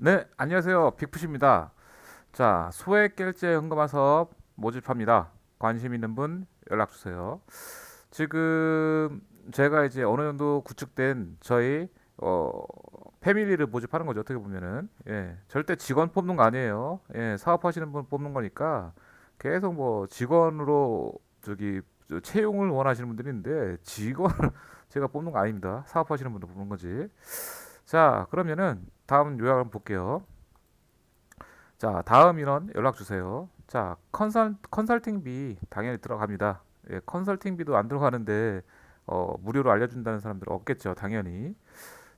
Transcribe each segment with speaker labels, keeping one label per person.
Speaker 1: 네, 안녕하세요. 빅푸시입니다. 자, 소액 결제 현금화 사업 모집합니다. 관심 있는 분 연락 주세요. 지금 제가 이제 어느 정도 구축된 저희 어 패밀리를 모집하는 거죠. 어떻게 보면은 예, 절대 직원 뽑는 거 아니에요. 예, 사업하시는 분 뽑는 거니까 계속 뭐 직원으로 저기 저 채용을 원하시는 분들이 있는데 직원 제가 뽑는 거 아닙니다. 사업하시는 분들 뽑는 거지. 자, 그러면은 다음 요약 한번 볼게요. 자, 다음 인원 연락 주세요. 자, 컨설, 컨설팅비 당연히 들어갑니다. 예, 컨설팅비도 안 들어가는데 어, 무료로 알려준다는 사람들 없겠죠, 당연히.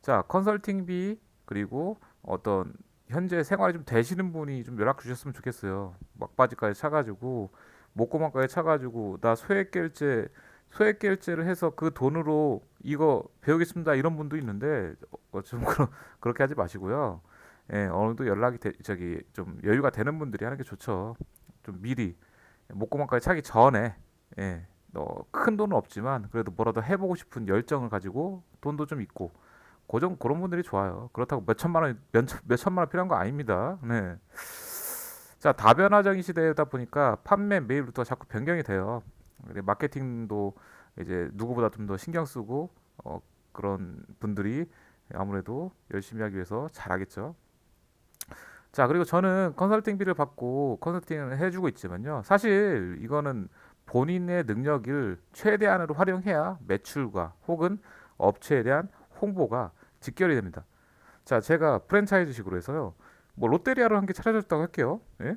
Speaker 1: 자, 컨설팅비 그리고 어떤 현재 생활이 좀 되시는 분이 좀 연락 주셨으면 좋겠어요. 막바지까지 차가지고 목고만까지 차가지고 나 소액 결제 소액 결제를 해서 그 돈으로 이거 배우겠습니다 이런 분도 있는데 어, 좀 그런 그렇게 하지 마시고요. 예, 어느 정도 연락이 되, 저기 좀 여유가 되는 분들이 하는 게 좋죠. 좀 미리 목구멍까지 차기 전에 예, 어, 큰 돈은 없지만 그래도 뭐라도 해보고 싶은 열정을 가지고 돈도 좀 있고 고정 그런 분들이 좋아요. 그렇다고 몇 천만 원, 몇, 천- 몇 천만 원 필요한 거 아닙니다. 네. 자, 다변화적인 시대다 보니까 판매 메일 루트가 자꾸 변경이 돼요. 마케팅도 이제 누구보다 좀 더 신경 쓰고 어, 그런 분들이 아무래도 열심히 하기 위해서 잘하겠죠. 자, 그리고 저는 컨설팅비를 받고 컨설팅을 해주고 있지만요. 사실 이거는 본인의 능력을 최대한으로 활용해야 매출과 혹은 업체에 대한 홍보가 직결이 됩니다. 자, 제가 프랜차이즈식으로 해서요. 뭐 롯데리아를 한 개 차려줬다고 할게요. 예?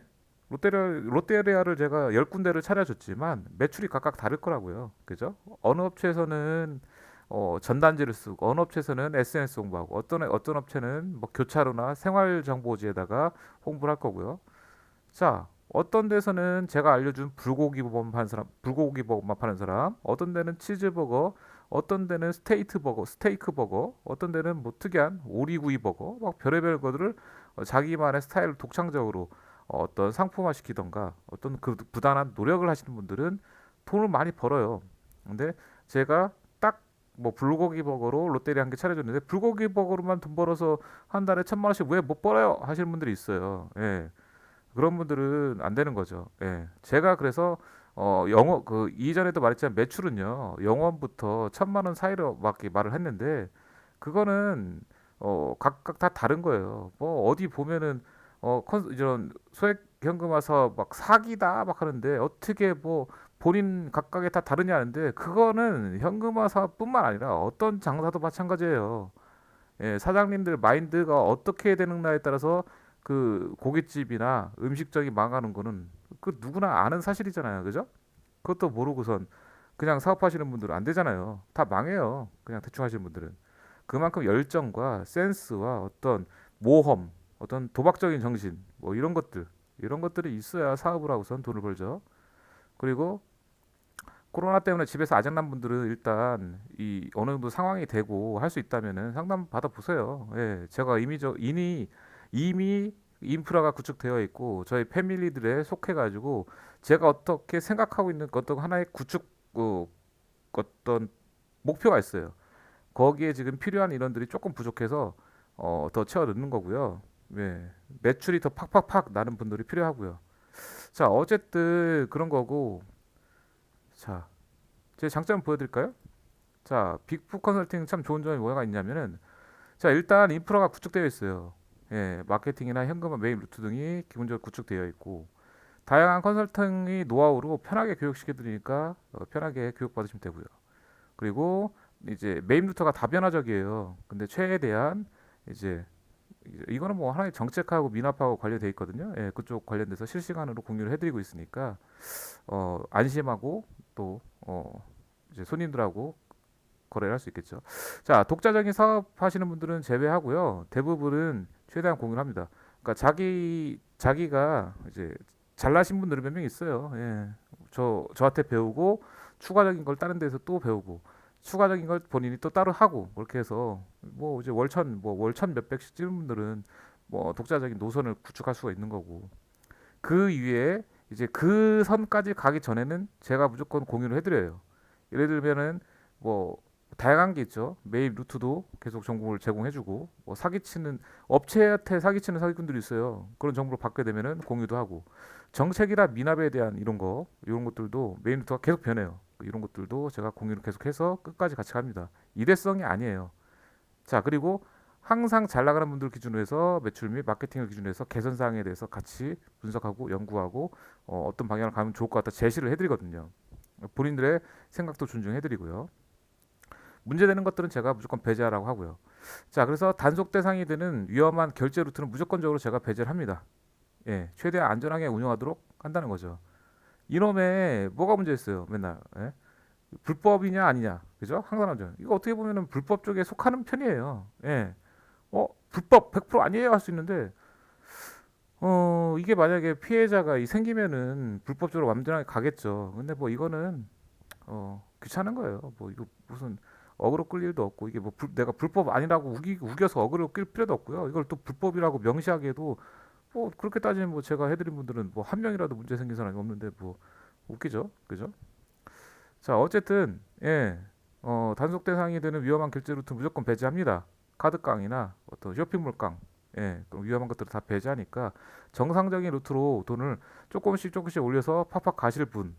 Speaker 1: 롯데리아, 롯데리아를 제가 열 군데를 차려줬지만 매출이 각각 다를 거라고요. 그죠? 어느 업체에서는 어, 전단지를 쓰고 어느 업체에서는 SNS 홍보하고 어떤 어떤 업체는 뭐 교차로나 생활 정보지에다가 홍보를 할 거고요. 자, 어떤 데서는 제가 알려준 불고기 버거 파는 사람, 불고기 버거만 파는 사람, 어떤 데는 치즈버거, 어떤 데는 스테이트 버거, 스테이크 버거, 어떤 데는 뭐 특이한 오리구이 버거, 막 별의별 것들을 어, 자기만의 스타일을 독창적으로 어, 어떤 상품화 시키던가 어떤 그 부단한 노력을 하시는 분들은 돈을 많이 벌어요. 근데 제가 딱 뭐 불고기 버거로 롯데리아 한개 차려줬는데 불고기 버거로만 돈 벌어서 한 달에 천만 원씩 왜 못 벌어요? 하시는 분들이 있어요. 예. 그런 분들은 안 되는 거죠. 예. 제가 그래서 어 영어 그 이전에도 말했지만 매출은요. 영원부터 천만 원 사이로 막 이렇게 말을 했는데 그거는 어 각각 다 다른 거예요. 뭐 어디 보면은 어 컨, 이런 소액 현금화 사업 막 사기다 막 하는데 어떻게 뭐 본인 각각에 다 다르냐는데 그거는 현금화 사업뿐만 아니라 어떤 장사도 마찬가지예요. 예, 사장님들 마인드가 어떻게 되느냐에 따라서 그 고깃집이나 음식점이 망하는 거는 그 누구나 아는 사실이잖아요. 그죠? 그것도 모르고선 그냥 사업하시는 분들은 안 되잖아요. 다 망해요. 그냥 대충 하시는 분들은. 그만큼 열정과 센스와 어떤 모험, 어떤 도박적인 정신, 뭐 이런 것들, 이런 것들이 있어야 사업을 하고선 돈을 벌죠. 그리고 코로나 때문에 집에서 아작난 분들은 일단 이 어느 정도 상황이 되고 할 수 있다면은 상담 받아 보세요. 예, 제가 이미 저 이미 이미 인프라가 구축되어 있고 저희 패밀리들에 속해 가지고 제가 어떻게 생각하고 있는 어떤 하나의 구축 어, 어떤 목표가 있어요. 거기에 지금 필요한 인원들이 조금 부족해서 어, 더 채워 넣는 거고요. 예, 매출이 더 팍팍팍 나는 분들이 필요하고요. 자, 어쨌든 그런 거고 자, 제 장점 보여드릴까요? 자, 빅푸 컨설팅 참 좋은 점이 뭐가 있냐면은, 자, 일단 인프라가 구축되어 있어요. 예, 마케팅이나 현금화 메일 루트 등이 기본적으로 구축되어 있고, 다양한 컨설팅이 노하우로 편하게 교육시켜드리니까 어, 편하게 교육받으시면 되고요. 그리고 이제 메일 루트가 다변화적이에요. 근데 최대한 이제 이거는 뭐 하나의 정책하고 민합하고 관련돼 있거든요. 예, 그쪽 관련돼서 실시간으로 공유를 해드리고 있으니까 어, 안심하고 또 어, 이제 손님들하고 거래를 할 수 있겠죠. 자, 독자적인 사업 하시는 분들은 제외하고요. 대부분은 최대한 공유를 합니다. 그러니까 자기 자기가 이제 잘나신 분들은 몇명 있어요. 예. 저 저한테 배우고 추가적인 걸 다른 데서 또 배우고 추가적인 걸 본인이 또 따로 하고 그렇게 해서 뭐 이제 월천 뭐 월천 몇백씩 찍는 분들은 뭐 독자적인 노선을 구축할 수가 있는 거고 그 위에 이제 그 선까지 가기 전에는 제가 무조건 공유를 해드려요. 예를 들면은 뭐 다양한 게 있죠. 매입 루트도 계속 정보를 제공해주고 뭐 사기치는 업체한테 사기치는 사기꾼들이 있어요. 그런 정보를 받게 되면은 공유도 하고 정책이나 미납에 대한 이런 거 이런 것들도 메인 루트가 계속 변해요. 이런 것들도 제가 공유를 계속해서 끝까지 같이 갑니다. 일회성이 아니에요. 자 그리고 항상 잘 나가는 분들 기준으로 해서 매출 및 마케팅을 기준으로 해서 개선 사항에 대해서 같이 분석하고 연구하고 어, 어떤 방향을 가면 좋을 것 같다 제시를 해드리거든요. 본인들의 생각도 존중해드리고요. 문제되는 것들은 제가 무조건 배제하라고 하고요. 자, 그래서 단속 대상이 되는 위험한 결제 루트는 무조건적으로 제가 배제를 합니다. 예, 최대한 안전하게 운영하도록 한다는 거죠. 이놈의 뭐가 문제였어요, 맨날. 예? 불법이냐 아니냐, 그죠? 항상 하죠. 이거 어떻게 보면은 불법 쪽에 속하는 편이에요. 예, 어, 불법 100% 아니에요 할 수 있는데, 어, 이게 만약에 피해자가 이 생기면은 불법적으로 완전하게 가겠죠. 근데 뭐 이거는 어, 귀찮은 거예요. 뭐 이거 무슨 어그로 끌 일도 없고 이게 뭐 불- 내가 불법 아니라고 우기, 우겨서 어그로 끌 필요도 없고요. 이걸 또 불법이라고 명시하기에도 뭐 그렇게 따지면 뭐 제가 해드린 분들은 뭐 한 명이라도 문제 생긴 사람이 없는데 뭐 웃기죠, 그죠? 자 어쨌든 예, 어, 단속 대상이 되는 위험한 결제 루트 무조건 배제합니다. 카드깡이나 어떤 쇼핑몰 깡, 예, 그런 위험한 것들을 다 배제하니까 정상적인 루트로 돈을 조금씩 조금씩 올려서 팍팍 가실 분,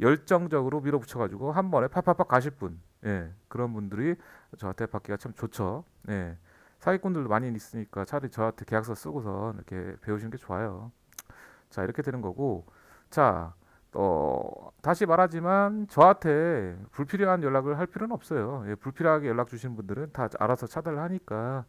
Speaker 1: 열정적으로 밀어붙여가지고 한 번에 팍팍팍 가실 분, 예, 그런 분들이 저한테 받기가 참 좋죠. 예, 사기꾼들도 많이 있으니까 차라리 저한테 계약서 쓰고서 이렇게 배우시는 게 좋아요. 자, 이렇게 되는 거고, 자, 어, 다시 말하지만 저한테 불필요한 연락을 할 필요는 없어요. 예, 불필요하게 연락 주시는 분들은 다 알아서 차단을 하니까,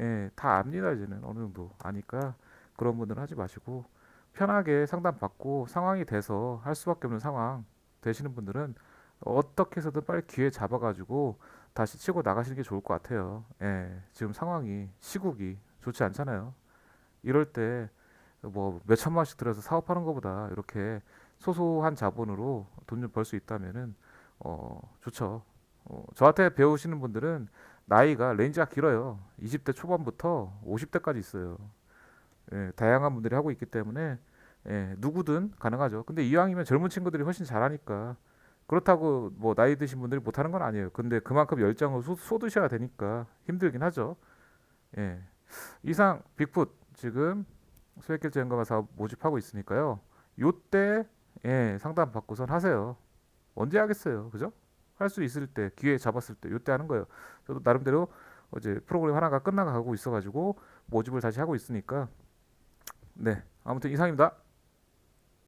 Speaker 1: 예, 다 압니다, 이제는 어느 정도 아니까 그런 분들은 하지 마시고 편하게 상담 받고 상황이 돼서 할 수밖에 없는 상황 되시는 분들은 어떻게 해서든 빨리 기회 잡아가지고 다시 치고 나가시는 게 좋을 것 같아요. 예, 지금 상황이 시국이 좋지 않잖아요. 이럴 때 뭐 몇 천만 원씩 들여서 사업하는 것보다 이렇게 소소한 자본으로 돈 좀 벌 수 있다면은 어 좋죠. 어, 저한테 배우시는 분들은 나이가 레인지가 길어요. 20대 초반부터 50대까지 있어요. 예, 다양한 분들이 하고 있기 때문에 예, 누구든 가능하죠. 근데 이왕이면 젊은 친구들이 훨씬 잘하니까 그렇다고 뭐 나이 드신 분들이 못하는 건 아니에요. 근데 그만큼 열정을 쏟- 쏟으셔야 되니까 힘들긴 하죠. 예. 이상 빅풋 지금 소액결제 연금화 사업 모집하고 있으니까요. 요때 예, 상담 받고선 하세요. 언제 하겠어요, 그죠? 할 수 있을 때 기회 잡았을 때 요때 하는 거예요. 저도 나름대로 어제 프로그램 하나가 끝나가고 있어가지고 모집을 다시 하고 있으니까 네 아무튼 이상입니다.